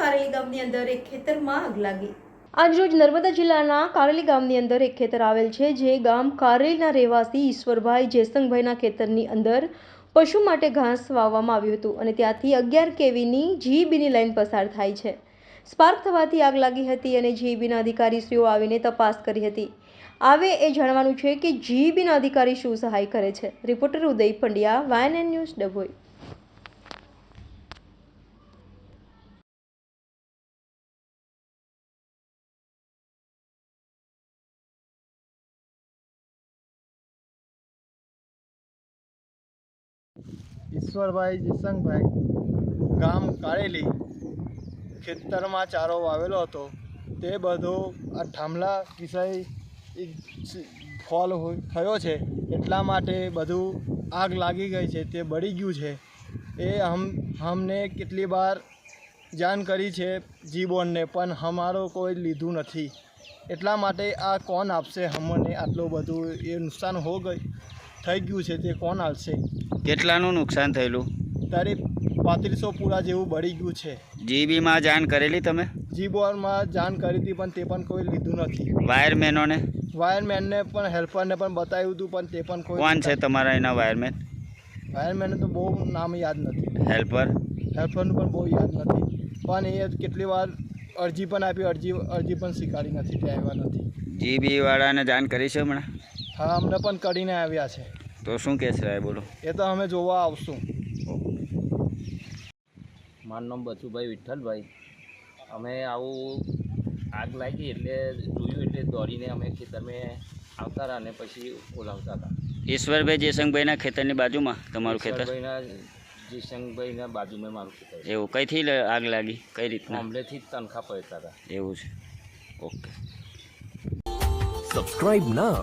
કારેલી ગામની અંદર એક ખેતરમાં આગ લાગી. આજરોજ નર્મદા જિલ્લાના કારેલી ગામની અંદર એક ખેતર આવેલ છે, જે ગામ કારેલીના રહેવાસી ઈશ્વરભાઈ જયસંગભાઈના ખેતરની અંદર પશુ માટે ઘાસ વાવવામાં આવ્યું હતું અને ત્યાંથી અગિયાર કેવીની જીઈબીની લાઇન પસાર થાય છે. સ્પાર્ક થવાથી આગ લાગી હતી અને જીઈબીના અધિકારીશ્રીઓ આવીને તપાસ કરી હતી. આવે એ જાણવાનું છે કે જીઈબીના અધિકારી શું સહાય કરે છે. રિપોર્ટર ઉદય પંડ્યા વાયન ન્યૂઝ ડભોઈ. ઈશ્વરભાઈ જયસંગભાઈ ગામ કાળેલી ખેતરમાં ચારો વાવેલો હતો. તે બધો આ થાંભલા વિષય ફોલ થયો છે. એટલા માટે બધું આગ લાગી ગઈ છે. તે બળી ગયું છે. એ હમ અમને કેટલી વાર જાણ કરી છે જી પણ અમારો કોઈ લીધું નથી. એટલા માટે આ કોણ આપશે? અમને આટલું બધું એ નુકસાન હો ગઈ. થઈ ગયું છે તે કોણ આવશે કેટલાનું નુકસાન થયેલું? તારી પાંત્રીસો પૂરા જેવું બળી ગયું છે. જીબીમાં જાણ કરેલી તમે? જી બોર્ડમાં જાણ કરી હતી પણ તે પણ કોઈ લીધું નથી. વાયરમેનોને? વાયરમેનને પણ હેલ્પરને પણ બતાવ્યું હતું પણ તે પણ કોઈ કોણ છે તમારા એના વાયરમેન? વાયરમેનને તો બહુ નામ યાદ નથી. હેલ્પર? હેલ્પરનું પણ બહુ યાદ નથી. પણ એ કેટલી વાર અરજી પણ આપી અરજી અરજી પણ સ્વીકારી નથી તે આવ્યા નથી. જીબીવાળાને જાણ કરી છે હમણાં? હા અમને પણ કરીને આવ્યા છે. તો શું કહેશે સાહેબ બોલો. એ તો અમે જોવા આવશું. મારું નામ બચુભાઈ વિઠ્ઠલભાઈ. અમે આવું આગ લાગી એટલે જોયું એટલે દોડીને અમે ખેતરમાં આવતા રહ્યા અને પછી ઓલાવતા હતા. ઈશ્વરભાઈ જયસંગભાઈના ખેતરની બાજુમાં તમારું ખેતર? જીશંકભાઈના બાજુમાં મારું ખેતર એવું કઈથી આગ લાગી? કઈ રીતના? અમલેથી જ તનખા પડતા હતા. એવું છે. Okay. Subscribe now.